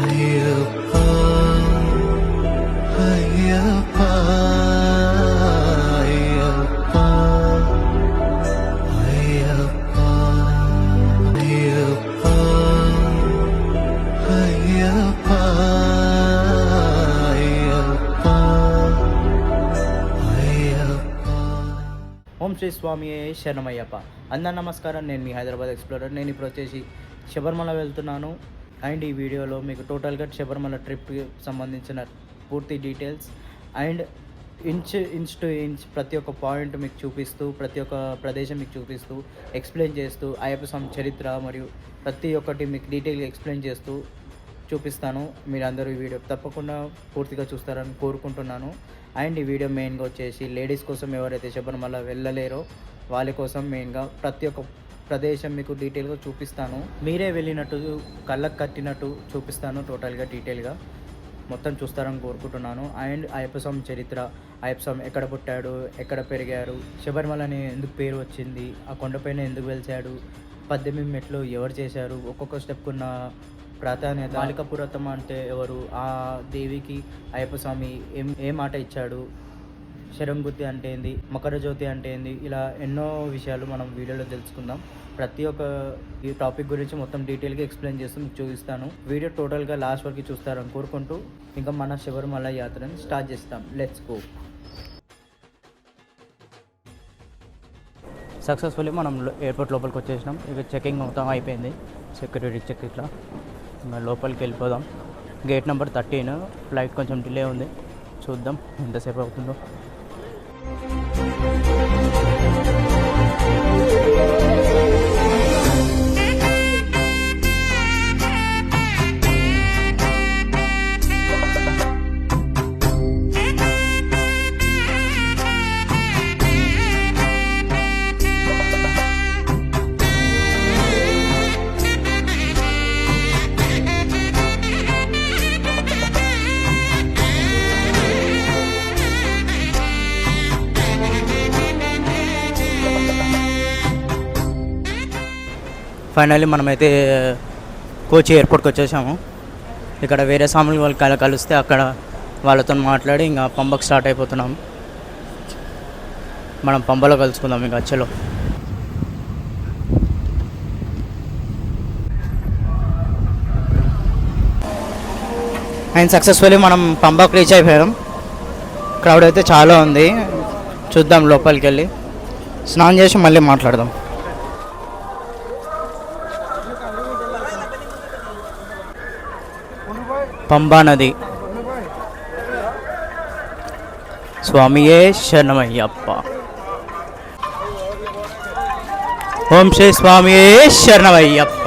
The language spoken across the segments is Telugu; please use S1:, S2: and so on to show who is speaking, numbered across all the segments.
S1: అయ్యప్ప అయ్యప్ప అయ్యప్ప అయ్యప్ప అయ్యప్ప అయ్యప్ప అయ్యప్ప
S2: ఓం శ్రీ స్వామి శరణమయ్యప్ప. అందరు నమస్కారం నేను మీ హైదరాబాద్ ఎక్స్ప్లోరర్. నేను ఇప్పుడు వచ్చేసి శబరిమల వెళ్తున్నాను. అండ్ ఈ వీడియోలో మీకు టోటల్గా శబరిమల ట్రిప్కి సంబంధించిన పూర్తి details and inch inch to inch ప్రతి ఒక్క పాయింట్ మీకు చూపిస్తూ ప్రతి ఒక్క ప్రదేశం మీకు చూపిస్తూ ఎక్స్ప్లెయిన్ చేస్తూ అయ్యప్ప స్వామి చరిత్ర మరియు ప్రతి ఒక్కటి మీకు డీటెయిల్గా ఎక్స్ప్లెయిన్ చేస్తూ చూపిస్తాను. మీరు అందరూ ఈ వీడియో తప్పకుండా పూర్తిగా చూస్తారని కోరుకుంటున్నాను. అండ్ ఈ వీడియో మెయిన్గా వచ్చేసి లేడీస్ కోసం ఎవరైతే శబరిమల వెళ్ళలేరో వాళ్ళ కోసం మెయిన్గా ప్రతి ఒక్క ప్రదేశం మీకు డీటెయిల్గా చూపిస్తాను. మీరే వెళ్ళినట్టు కళ్ళకు కట్టినట్టు చూపిస్తాను టోటల్గా డీటెయిల్గా. మొత్తం చూస్తారని కోరుకుంటున్నాను. అండ్ అయ్యప్పస్వామి చరిత్ర. అయ్యప్పస్వామి ఎక్కడ పుట్టాడు ఎక్కడ పెరిగారు శబరిమల అని ఎందుకు పేరు వచ్చింది ఆ కొండపైన ఎందుకు వెలిచాడు పద్దెనిమిది మెట్లు ఎవరు చేశారు ఒక్కొక్క స్టెప్కున్న ప్రాధాన్యత బాలిక పురాతం అంటే ఎవరు ఆ దేవికి అయ్యప్ప స్వామి ఏం ఏ మాట ఇచ్చాడు శరంగుత్తి అంటే ఏంది? మకర జ్యోతి అంటే ఏంది? ఇలా ఎన్నో విషయాలు మనం వీడియోలో తెలుసుకుందాం. ప్రతి ఒక్క ఈ టాపిక్ గురించి మొత్తం డీటెయిల్గా ఎక్స్ప్లెయిన్ చేస్తూ మీకు చూపిస్తాను. వీడియో టోటల్గా లాస్ట్ వరకు చూస్తారని కోరుకుంటూ ఇంకా మన శబరిమల యాత్రని స్టార్ట్ చేస్తాం. లెట్స్ గో సక్సెస్ఫుల్లీ మనం ఎయిర్పోర్ట్ లోపలికి వచ్చేసినాం. ఇక చెకింగ్ మొత్తం అయిపోయింది. సెక్యూరిటీ చెక్ ఇట్లా. ఇంకా లోపలికి వెళ్ళిపోదాం. గేట్ నెంబర్ థర్టీన్ ఫ్లైట్ కొంచెం డిలే ఉంది. చూద్దాం. ఎంతసేపు అవుతుందో. Thank you. ఫైనల్లీ మనమైతే కోచి ఎయిర్పోర్ట్కి వచ్చేసాము. ఇక్కడ వేరే స్వాములు వాళ్ళు కలిస్తే అక్కడ వాళ్ళతో మాట్లాడి ఇంకా పంబకు స్టార్ట్ అయిపోతున్నాం. మనం పంబలో కలుసుకుందాం ఇంకా చలో అండ్ సక్సెస్ఫుల్లీ మనం పంబకు రీచ్ అయిపోయాం. క్రౌడ్ అయితే చాలా ఉంది. చూద్దాం లోపలికి వెళ్ళి స్నానం చేసి మళ్ళీ మాట్లాడదాం. పంబా నది. స్వామియే శరణమయ్యప్ప. ఓం శ్రీ స్వామియే శరణమయ్యప్ప.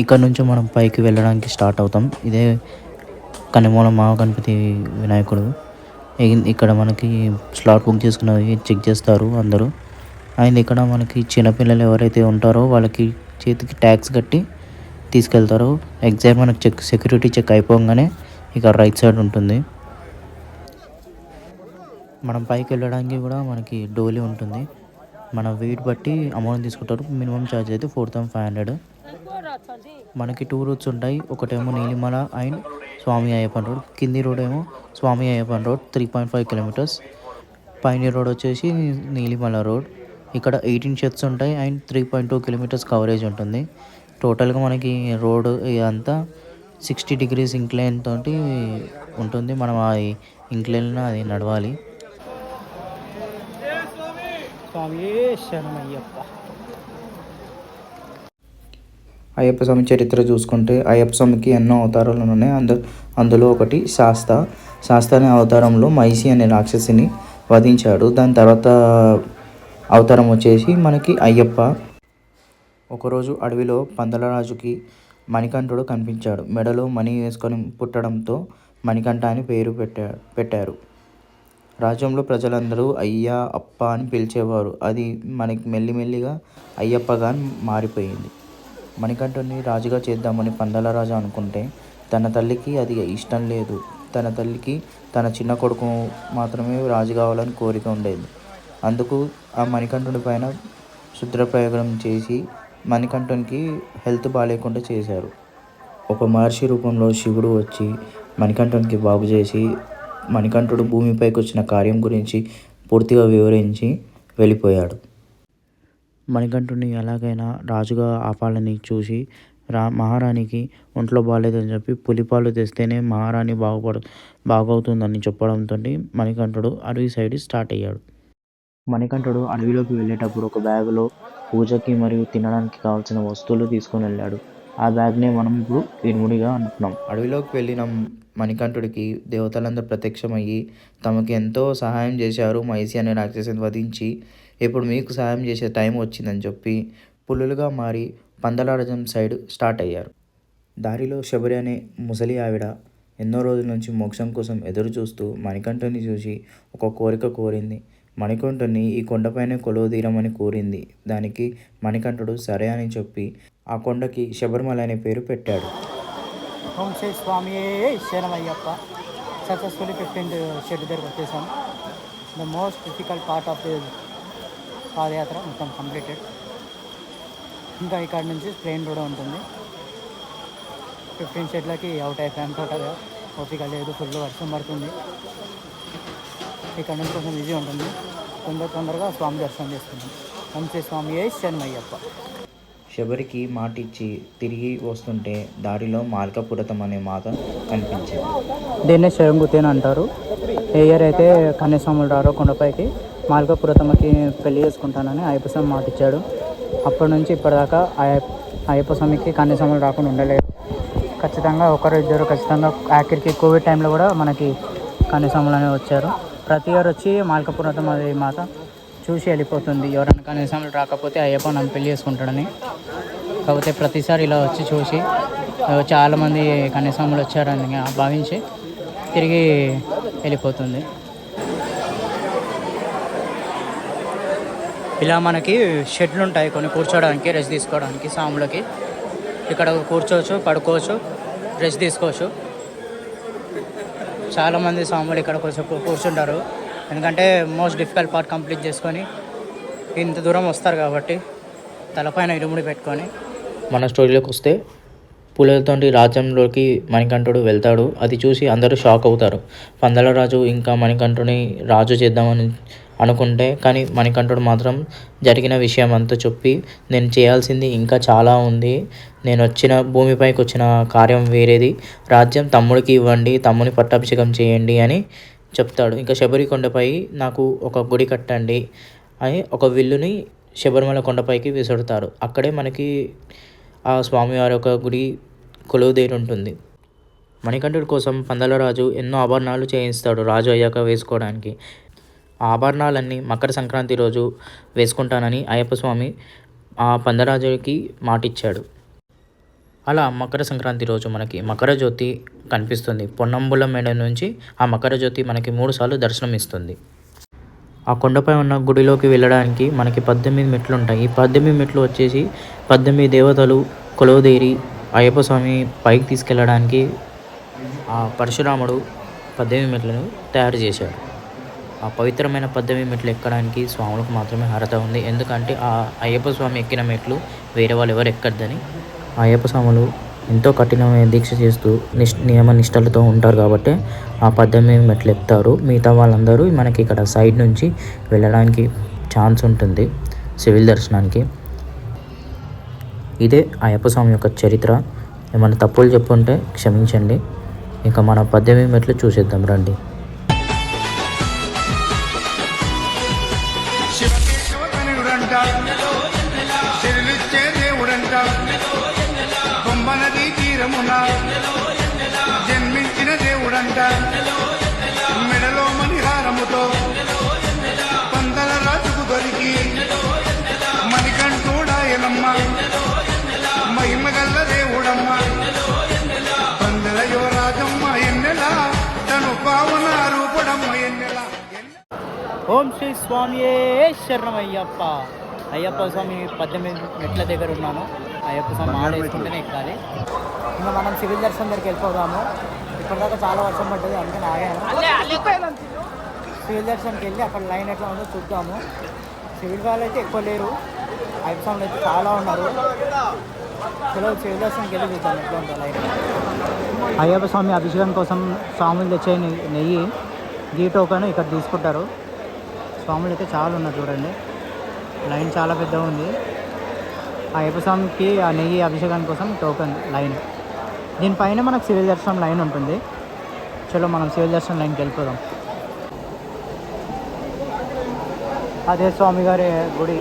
S2: ఇక్కడ నుంచి మనం పైకి వెళ్ళడానికి స్టార్ట్ అవుతాం. ఇదే కనిమూల మహాగణపతి వినాయకుడు. ఇక్కడ మనకి స్లాట్ బుక్ చేసుకున్నవి చెక్ చేస్తారు అందరూ. అండ్ ఇక్కడ మనకి చిన్నపిల్లలు ఎవరైతే ఉంటారో వాళ్ళకి చేతికి ట్యాక్స్ కట్టి తీసుకెళ్తారు. ఎగ్జాక్ట్ మనకి చెక్ సెక్యూరిటీ చెక్ అయిపోగానే ఇక రైట్ సైడ్ ఉంటుంది. మనం పైకి వెళ్ళడానికి కూడా మనకి డోలీ ఉంటుంది. మన వెయిట్ బట్టి అమౌంట్ తీసుకుంటారు. మినిమం ఛార్జ్ అయితే ఫోర్ థౌసండ్ ఫైవ్ హండ్రెడ్. మనకి టూ రూట్స్ ఉంటాయి. ఒకటేమో నీలిమల అండ్ స్వామి అయ్యప్పన్ రోడ్. కింది రోడ్ ఏమో Swami Ayyappan road three point five kilometers పైన రోడ్ వచ్చేసి నీలిమల రోడ్. ఇక్కడ ఎయిటీన్ షెడ్స్ ఉంటాయి and three point two kilometers coverage ఉంటుంది. టోటల్గా మనకి రోడ్ అంతా సిక్స్టీ డిగ్రీస్ ఇంక్లైన్ తోటి ఉంటుంది. మనం ఆ ఇంక్లైన్ అది నడవాలి. స్వామి. శరణమయ్యప్ప
S3: అయ్యప్ప స్వామి చరిత్ర చూసుకుంటే అయ్యప్ప స్వామికి ఎన్నో అవతారాలు ఉన్నాయి. అందు అందులో ఒకటి శాస్త. శాస్త అనే అవతారంలో మైసి అనే రాక్షసిని వధించాడు. దాని తర్వాత అవతారం వచ్చేసి మనకి అయ్యప్ప. ఒకరోజు అడవిలో పందలరాజుకి మణికంఠుడు కనిపించాడు. మెడలో మణి వేసుకొని పుట్టడంతో మణికంఠ అని పేరు పెట్టా పెట్టారు. రాజ్యంలో ప్రజలందరూ అయ్యా అప్ప అని పిలిచేవారు. అది మనకి మెల్లిమెల్లిగా అయ్యప్పగా మారిపోయింది. మణికంఠుని రాజుగా చేద్దామని పందల రాజు అనుకుంటే తన తల్లికి అది ఇష్టం లేదు. తన తల్లికి తన చిన్న కొడుకు మాత్రమే రాజు కావాలని కోరిక ఉండేది. అందుకు ఆ మణికంఠుని పైన శుద్రప్రయోగం చేసి మణికంఠునికి హెల్త్ బాగాలేకుండా చేశారు. ఒక మహర్షి రూపంలో శివుడు వచ్చి మణికంఠునికి బాగు చేసి మణికంఠుడు భూమిపైకి వచ్చిన కార్యం గురించి పూర్తిగా వివరించి వెళ్ళిపోయాడు. మణికంఠుడిని ఎలాగైనా రాజుగా ఆపాలని చూసి రా మహారాణికి ఒంట్లో బాగాలేదని చెప్పి పులిపాలు తెస్తేనే మహారాణి బాగుపడు బాగవుతుందని చెప్పడంతో మణికంఠుడు అడవి సైడ్ స్టార్ట్ అయ్యాడు. మణికంఠుడు అడవిలోకి వెళ్ళేటప్పుడు ఒక బ్యాగులో పూజకి మరియు తినడానికి కావాల్సిన వస్తువులు తీసుకొని వెళ్ళాడు. ఆ బ్యాగ్నే మనం ఇప్పుడు ఇనుముడిగా అంటున్నాం అడవిలోకి వెళ్ళిన మణికంఠుడికి దేవతలందరూ ప్రత్యక్షమయ్యి తమకు ఎంతో సహాయం చేశారు. మైసి అనే రాక్షసిని వధించి ఇప్పుడు మీకు సహాయం చేసే టైం వచ్చిందని చెప్పి పులులుగా మారి పందలాడజం సైడ్ స్టార్ట్ అయ్యారు. దారిలో శబరి అనే ముసలి ఆవిడ ఎన్నో రోజుల నుంచి మోక్షం కోసం ఎదురు చూస్తూ మణికంఠుని చూసి ఒక కోరిక కోరింది. మణికంఠుని ఈ కొండపైనే కొలువు తీరమని కోరింది. దానికి మణికంఠుడు సరే అని చెప్పి ఆ కొండకి శబరిమల అనే పేరు పెట్టాడు.
S2: ఓం శ్రీ స్వామి శరణమయ్యప్ప. సక్సెస్ఫుల్లీ ఫిఫ్టీన్త్ షెడ్ దగ్గరకు వచ్చేసాం. The most difficult part of the padayatra మొత్తం కంప్లీటెడ్ ఇంకా ఇక్కడ నుంచి ట్రైన్ కూడా ఉంటుంది. ఫిఫ్టీన్ షెడ్లకి అవుట్ అయిపోయాం టోటల్గా ఓపిక లేదు ఫుల్ వర్షం పడుతుంది. ఇక్కడ నుంచి కొంచెం ఈజీ ఉంటుంది. తొందర తొందరగా స్వామి దర్శనం చేసుకున్నాం శ్రీ స్వామి శరణమయ్యప్ప.
S3: శబరికి మాట ఇచ్చి తిరిగి వస్తుంటే దారిలో మాల్కపురతం అనే మాత కనిపించింది.
S2: దీన్నే శరంగుతి అని అంటారు. ఏ ఇయర్ అయితే కన్యాస్వాములు రారో కొండపైకి మాల్కపురతమ్మకి పెళ్ళి చేసుకుంటానని అయ్యప్ప స్వామి మాట ఇచ్చాడు. అప్పటి నుంచి ఇప్పటిదాకా అయ్యప్ప స్వామికి కన్యాస్వాములు రాకుండా ఉండలేదు. ఖచ్చితంగా ఒకరు ఇద్దరు ఖచ్చితంగా ఆఖరికి కోవిడ్ టైంలో కూడా మనకి కన్యాస్వాములు అనేవి వచ్చారు. ప్రతి ఇయర్ వచ్చి మాల్కపురతం దేవి మాత చూసి వెళ్ళిపోతుంది. ఎవరైనా కన్యాస్వాములు రాకపోతే అయ్యప్ప నన్ను పెళ్ళి చేసుకుంటాడని. కాకపోతే ప్రతిసారి ఇలా వచ్చి చూసి చాలామంది కన్యాస్వాములు వచ్చారని భావించి తిరిగి వెళ్ళిపోతుంది. ఇలా మనకి షెడ్లు ఉంటాయి కొన్ని కూర్చోడానికి రెస్ట్ తీసుకోవడానికి సాములకి. ఇక్కడ కూర్చోవచ్చు పడుకోవచ్చు రెస్ట్ తీసుకోవచ్చు. చాలామంది సాములు ఇక్కడ కొంచెం కూర్చుంటారు. ఎందుకంటే మోస్ట్ డిఫికల్ట్ పార్ట్ కంప్లీట్ చేసుకొని ఇంత దూరం వస్తారు కాబట్టి తలపైన ఇరుముడి పెట్టుకొని.
S3: మన స్టోరీలోకి వస్తే పులులతోటి రాజ్యంలోకి మణికంఠుడు వెళ్తాడు. అది చూసి అందరూ షాక్ అవుతారు. పందలరాజు ఇంకా మణికంఠుని రాజు చేద్దామని అనుకుంటే కానీ మణికంఠుడు మాత్రం జరిగిన విషయం అంతా చెప్పి నేను చేయాల్సింది ఇంకా చాలా ఉంది. నేను వచ్చిన భూమిపైకి వచ్చిన కార్యం వేరేది. రాజ్యం తమ్ముడికి ఇవ్వండి తమ్ముని పట్టాభిషేకం చేయండి అని చెప్తాడు. ఇంకా శబరికొండపై నాకు ఒక గుడి కట్టండి అని ఒక విల్లుని శబరిమల కొండపైకి విసురుతారు. అక్కడే మనకి ఆ స్వామివారి యొక్క గుడి కొలువుదేరి ఉంటుంది మణికంఠుడి కోసం పందలరాజు ఎన్నో ఆభరణాలు చేయిస్తాడు రాజు అయ్యాక వేసుకోవడానికి. ఆభరణాలన్నీ మకర సంక్రాంతి రోజు వేసుకుంటానని అయ్యప్ప స్వామి ఆ పందరాజుకి మాటిచ్చాడు. అలా మకర సంక్రాంతి రోజు మనకి మకర జ్యోతి కనిపిస్తుంది. పొన్నంబుల మేడ నుంచి ఆ మకర జ్యోతి మనకి మూడుసార్లు దర్శనం ఇస్తుంది. ఆ కొండపై ఉన్న గుడిలోకి వెళ్ళడానికి మనకి పద్దెనిమిది మెట్లు ఉంటాయి. ఈ పద్దెనిమిది మెట్లు వచ్చేసి పద్దెనిమిది దేవతలు కొలువుదేరి అయ్యప్ప స్వామి పైకి తీసుకెళ్ళడానికి ఆ పరశురాముడు పద్దెనిమిది మెట్లను తయారు చేశాడు. ఆ పవిత్రమైన పద్దెనిమిది మెట్లు ఎక్కడానికి స్వాములకు మాత్రమే అర్హత ఉంది. ఎందుకంటే ఆ అయ్యప్ప స్వామి ఎక్కిన మెట్లు వేరే వాళ్ళు ఎవరు ఎక్కద్దని ఆ అయ్యప్ప స్వాములు ఎంతో కఠినమైన దీక్ష చేస్తూ నిష్ నియమ నిష్టలతో ఉంటారు కాబట్టి ఆ పద్దెనిమిది మెట్లు ఎక్కుతారు. మిగతా వాళ్ళందరూ మనకి ఇక్కడ సైడ్ నుంచి వెళ్ళడానికి ఛాన్స్ ఉంటుంది సివిల్ దర్శనానికి. ఇదే అయ్యప్ప స్వామి యొక్క చరిత్ర. ఏమైనా తప్పులు చెప్పుంటే క్షమించండి. ఇంకా మన పద్దెనిమిది మెట్లు చూసేద్దాం రండి.
S2: ఓం శ్రీ స్వామి శరణమయ్యప్ప. అయ్యప్ప స్వామి పద్దెనిమిది మెట్ల దగ్గర ఉన్నాను. అయ్యప్ప స్వామి ఆడ వేసుకుంటేనే ఎక్కాలి. ఇంకా మనం సివిల్ దర్శనం దగ్గరికి వెళ్ళిపోదాము. ఇప్పటిదాకా చాలా వర్షం పడ్డది అందుకని ఆగాను. సివిల్ దర్శనంకి వెళ్ళి అక్కడ లైన్ ఎట్లా ఉందో చూద్దాము. సివిల్ వాళ్ళు అయితే ఎక్కువ లేరు. అయ్యప్ప స్వాములు అయితే చాలా ఉన్నారు. చలో సివిల్ దర్శనంకి వెళ్ళి చూద్దాం ఎట్లా ఉందో లైన్. అయ్యప్ప స్వామి అభిషేకం కోసం స్వాములు తెచ్చే నెయ్యి. గీ టోకన్ ఇక్కడ తీసుకుంటారు. స్వాములు అయితే చాలా ఉన్నారు చూడండి. లైన్ చాలా పెద్దగా ఉంది. ఆ అయ్యప్ప స్వామికి ఆ నెయ్యి అభిషేకాని కోసం టోకన్ లైన్. దీనిపైన మనకు సివిల్ దర్శనం లైన్ ఉంటుంది. చలో మనం సివిల్ దర్శనం లైన్కి వెళ్ళిపోదాం. అదే స్వామి గారి గుడి.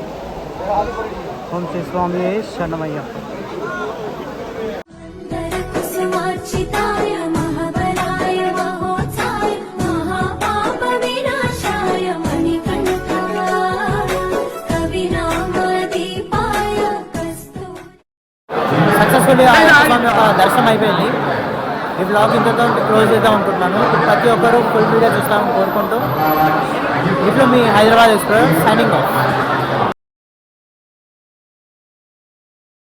S2: ఓం శ్రీ స్వామి శరణమయ్యప్ప దర్శనం అయిపోయింది ఈ బ్లాగ్ ఇంతతో క్లోజ్ చేద్దాం అనుకుంటున్నాను. ప్రతి ఒక్కరూ ఫుల్ వీడియో చూస్తామని కోరుకుంటూ. ఇప్పుడు మీ హైదరాబాద్ ఎక్స్ప్రెస్ సైనింగ్ ఆఫ్